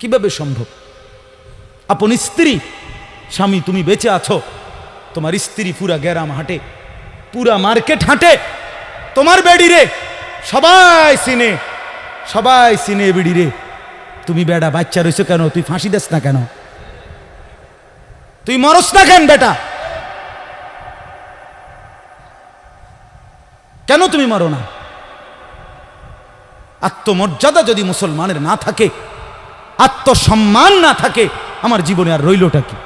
কীভাবে সম্ভব? আপন স্ত্রী, স্বামী তুমি বেঁচে আছো, তোমার স্ত্রী পুরা গ্যারাম হাঁটে, পুরা মার্কেট হাঁটে, তোমার বেডি রে, সবাই সিনে সবাই সিনে বেডি রে। তুমি বেড়া বাচ্চা রয়েছো কেন? তুই ফাঁসি দেস না কেন? তুই মরস না কেন বেটা? কেন তুমি মারো না? আত্মমর্যাদা যদি মুসলমানের না থাকে আত্মসম্মান না থাকে, আমার জীবনে আর রইলটা কি?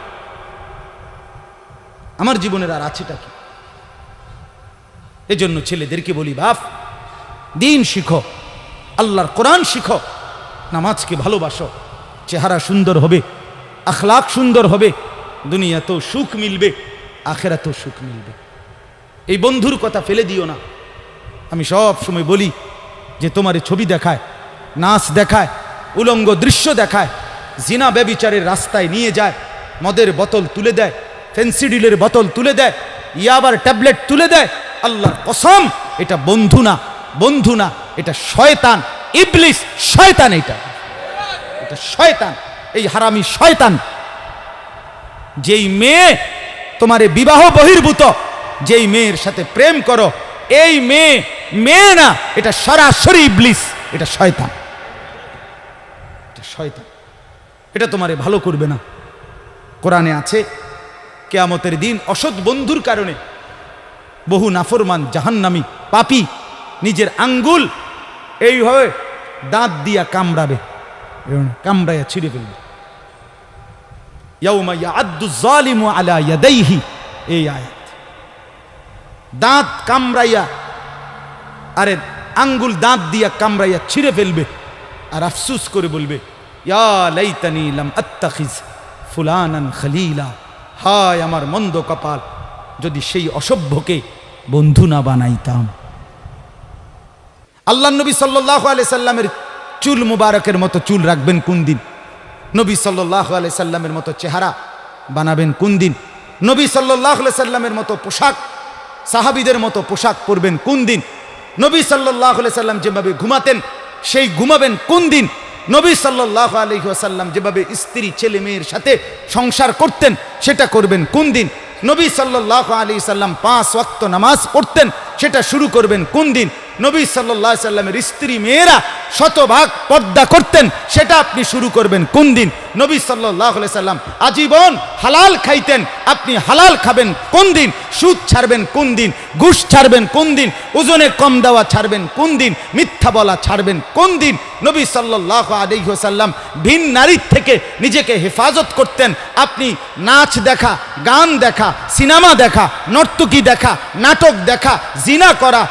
আমার জীবনের আর আছেটা কি? এজন্য ছেলেদেরকে বলি, বাপ, দিন শিখো, আল্লাহর কোরআন শিখো, নামাজকে ভালোবাসো, চেহারা সুন্দর হবে আখলাক সুন্দর হবে, দুনিয়াতেও সুখ মিলবে, আখেরাতেও সুখ মিলবে। এই বন্ধুর কথা ফেলে দিও না। আমি সব সময় বলি যে তোমার ছবি দেখায়, নাচ দেখায় উলঙ্গ দৃশ্য দেখায়, জিনা ব্যবিচারের রাস্তায় নিয়ে যায়, মদের বোতল তুলে দেয় ফেন্সিডিলের বোতল তুলে দেয়, ইয়াবার ট্যাবলেট তুলে দেয়, আল্লাহর কসম, এটা বন্ধু না বন্ধু না, এটা শয়তান, ইবলিস শয়তান এটা। এটা শয়তান, এই হারামি শয়তান। যেই মেয়ে তোমারে বিবাহ বহির্ভূত, যেই মেয়ের সাথে প্রেম করো, এই মেয়ে মেয়ে না, এটা সরাসরি ইবলিস, এটা শয়তান। শয়তান। এটা তোমারে ভালো করবে না। কোরআনে আছে, কেয়ামতের দিন অসৎ বন্ধুর কারণে বহু নাফরমান জাহান্নামি পাপি নিজের আঙ্গুল এইভাবে দাঁত দিয়া কামড়াবে। কামড়াইয়া ছিঁড়ে ফেলবে। আলা এই আয়াত। দাঁত কামড়াইয়া, আরে আঙ্গুল দাঁত দিয়া কামড়াইয়া ছিঁড়ে ফেলবে। আর আফসুস করে বলবে ফুলানান খলিলা। হায় আমার মন্দ কপাল, যদি সেই অসভ্যকে বন্ধু না বানাইতাম। আল্লাহ নবী সাল্লাহ আলি সাল্লামের চুল মুবারকের মতো চুল রাখবেন কোন দিন? নবী সাল্লাহ আলি সাল্লামের মতো চেহারা বানাবেন কোন দিন? নবী সাল্লাহ আলি সাল্লামের মতো পোশাক, সাহাবিদের মতো পোশাক পরবেন কোন দিন? নবী সাল্লাহ আলি সাল্লাম যেভাবে ঘুমাতেন, সেই ঘুমাবেন কোন দিন? নবী সাল্লাহ আলহিহাসাল্লাম যেভাবে স্ত্রী, ছেলে, মেয়ের সাথে সংসার করতেন, সেটা করবেন কোন দিন? নবী সাল্লাহ আলি সাল্লাম পাঁচ ওয়াক্ত নামাজ পড়তেন, সেটা শুরু করবেন কোন দিন? নবী সাল্লাহ সাল্লামের স্ত্রী, মেয়েরা শতভাগ পর্দা করতেন, সেটা আপনি শুরু করবেন কোন দিন? নবী সাল্লাহ সাল্লাম আজীবন হালাল খাইতেন, আপনি হালাল খাবেন কোন দিন? সুদ ছাড়বেন কোন দিন? ঘুষ ছাড়বেন কোন দিন? ওজনে কম দেওয়া ছাড়বেন কোন দিন? মিথ্যা বলা ছাড়বেন কোন দিন? নবী সাল্লাহ আলহিহাসাল্লাম ভিন নারীর থেকে নিজেকে হেফাজত করতেন, আপনি নাচ দেখা, গান দেখা, সিনেমা দেখা, নর্তকী দেখা, নাটক দেখা, জিনা করা